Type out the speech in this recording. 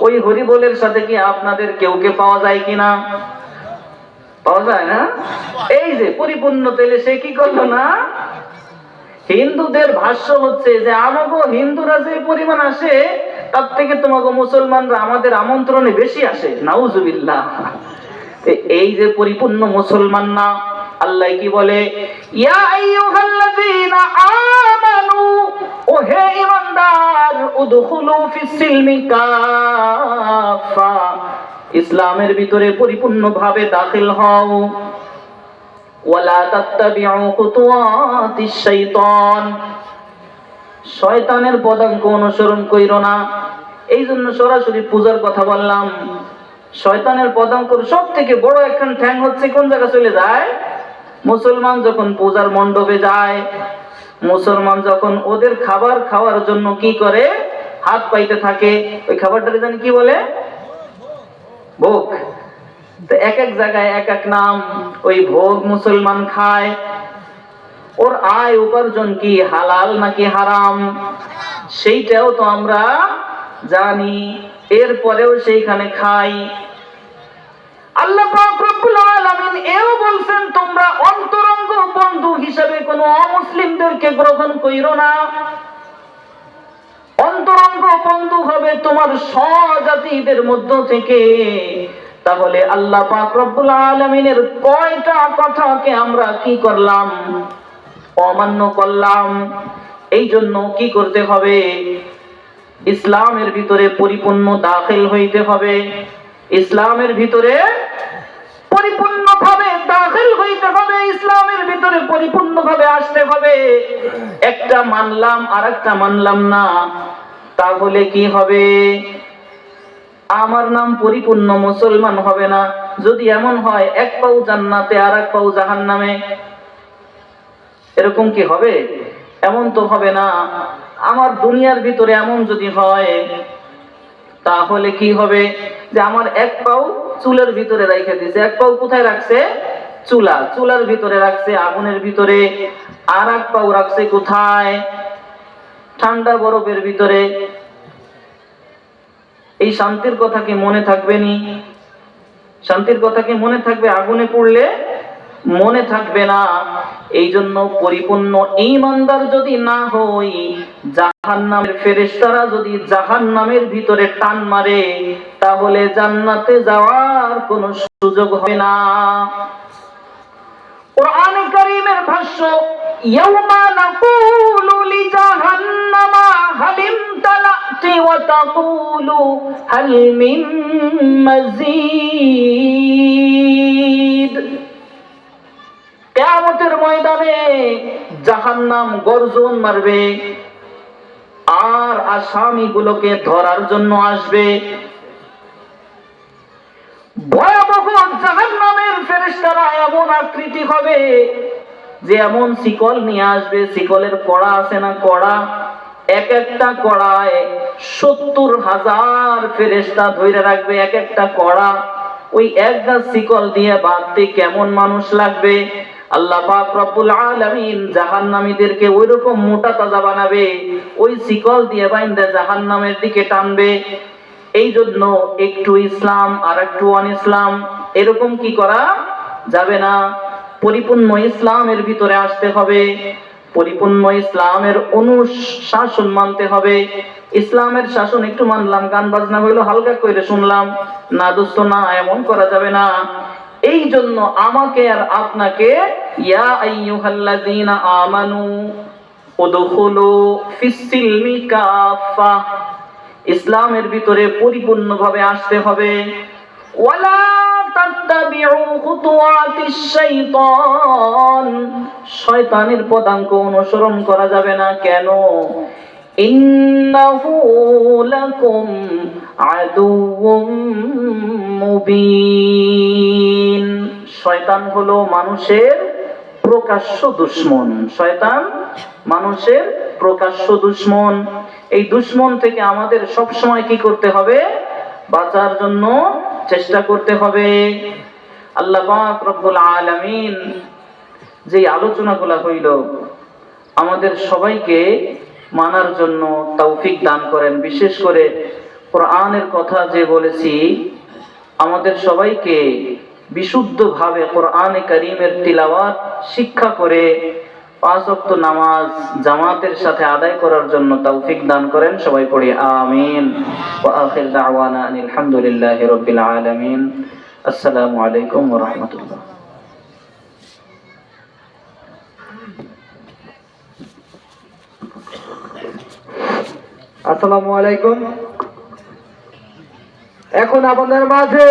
ওই হরিবোলের সাথে কি আপনাদের কেউ কে পাওয়া যায় কিনা? পাওয়া যায় না? এই যে পরিপূর্ণ তেলে সে কি করল না? হিন্দুদের ভাষ্য হচ্ছে যে আমাগো হিন্দুরা যে পরিমাণ আসে, তার থেকে তোমাকে মুসলমানরা আমাদের আমন্ত্রণে বেশি আসে। নাউজুবিল্লাহ। এই যে পরিপূর্ণ মুসলমান না আল্লাহ কি বলে? ইয়া আইয়ুহাল্লাযীনা ঈমানদার উদখুলু কাফা। ইসলামের ভিতরে পরিপূর্ণভাবে দাখিল হও। ওয়ালা তাত্তাবিউ খুতুওয়াতিশ শাইতান। শয়তানের পদাঙ্ক অনুসরণ কইরো না। এই জন্য সরাসরি পূজার কথা বললাম। শয়তানের পদাঙ্কর সব থেকে বড় একখান ঠ্যাং হচ্ছে কোন জায়গা চলে যায়? মুসলমান যখন পূজার মণ্ডপে যায় মুসলমান যখন ওদের খাবার খাওয়ার জন্য কি করে? হাত পাইতে থাকে। ওই খাবারটাকে জানি কি বলে? ভোগ। তো এক এক জায়গায় এক এক নাম ওই ভোগ মুসলমান খায়। ওর আয় উপার্জন কি, হালাল নাকি হারাম? সেইটাও তো আমরা জানি। এরপরেও সেইখানে খাই। আল্লাহ এও বলছেন, তোমরা হিসেবে কোনো অমুসলিমদেরকে গ্রহণ কইরো না। অন্তরঙ্গ বন্ধু হবে তোমার স্বজাতিদের মধ্য থেকে, তাহলে আল্লাহ পাক রব্বুল আলামিনের কয়টা কথাকে আমরা কি করলাম? অমান্য করলাম। এই জন্য কি করতে হবে? ইসলামের ভিতরে পরিপূর্ণ দাখিল হইতে হবে। ইসলামের ভিতরে পরিপূর্ণভাবে দাখিল হইতে হবে, ইসলামের ভিতরে পরিপূর্ণভাবে আসতে হবে। একটা মানলাম আর একটা মানলাম না। তাহলে কি হবে? আমার নাম পরিপূর্ণ মুসলমান হবে না। যদি এমন হয়, এক পাউ জান্নাতে আর এক পাউ জাহান নামে এরকম কি হবে? এমন তো হবে না। আমার দুনিয়ার ভিতরে এমন যদি হয়, তাহলে কি হবে? যে আমার এক পাও চুলের ভিতরে রেখে দিছে, এক পাও কোথায় রাখছে? চুলা, চুলার ভিতরে রাখছে, আগুনের ভিতরে। আর এক পাও রাখছে কোথায়? ঠান্ডা বরফের ভিতরে। এই শান্তির কথা কি মনে থাকবে নি? শান্তির কথা কি মনে থাকবে? আগুনে পড়লে মনে থাকবে না। এই জন্য পরিপূর্ণ ইমানদার যদি না হই জাহান নামের ফেরেশতারা যদি জাহান নামের ভিতরে টান মারে, তাহলে জান্নাতে যাওয়ার কোনো সুযোগ হবে না। কোরআনে কারীমের ভাষ্য, ইয়াউমা নাকুলু হালিম তালাতি ওয়া তাকুলু, হাল মিন কিয়ামতের ময়দানে জাহান্নাম গর্জন মারবে, আর আসামিগুলোকে ধরার জন্য আসবে। ভয়াবহ জাহান্নামের এমন আকৃতি হবে যে এমন শিকল নিয়ে আসবে, শিকলের কড়া আছে না কড়া? এক একটা কড়ায় সত্তর হাজার ফেরেশতা ধরে রাখবে, এক একটা কড়া। ওই এক গাছ শিকল দিয়ে বাঁধতে কেমন মানুষ লাগবে? এরকম কি করা যাবে না। পরিপূর্ণ ইসলামের ভিতরে আসতে হবে। পরিপূর্ণ ইসলামের অনুশাসন মানতে হবে। ইসলামের শাসন একটু মানলাম, গান বাজনা হইল হালকা করে শুনলাম। না দোস্ত, না, এমন করা যাবে না। এই জন্য আমাকে আর আপনাকে, ইয়া আমানু ইসলামের ভিতরে পরিপূর্ণভাবে আসতে হবে। ওয়ালা শয়তানের পদাঙ্ক অনুসরণ করা যাবে না। কেন? শয়তান হলো মানুষের প্রকাশ্য দুশ্মন। শয়তান মানুষের প্রকাশ্য দুশ্মন। এই দুশ্মন থেকে আমাদের সব সময় কি করতে হবে? বাঁচার জন্য চেষ্টা করতে হবে। আল্লাহ রব্বুল আলামিন যে আলোচনাগুলো হইল, আমাদের সবাইকে মানার জন্য তৌফিক দান করেন। বিশেষ করে কোরআনের কথা যে বলেছি, আমাদের সবাইকে বিশুদ্ধভাবে কোরআনে করিমের তিলাওয়াত শিক্ষা করে পাঁচ ওয়াক্ত নামাজ জামাতের সাথে আদায় করার জন্য তৌফিক দান করেন। সবাই পড়ি, আমিন। ওয়া আখির দাওয়ানা আসসালামু আলাইকুম রাহমাতুল্লাহ। আসসালামু আলাইকুম। এখন আপনাদের মাঝে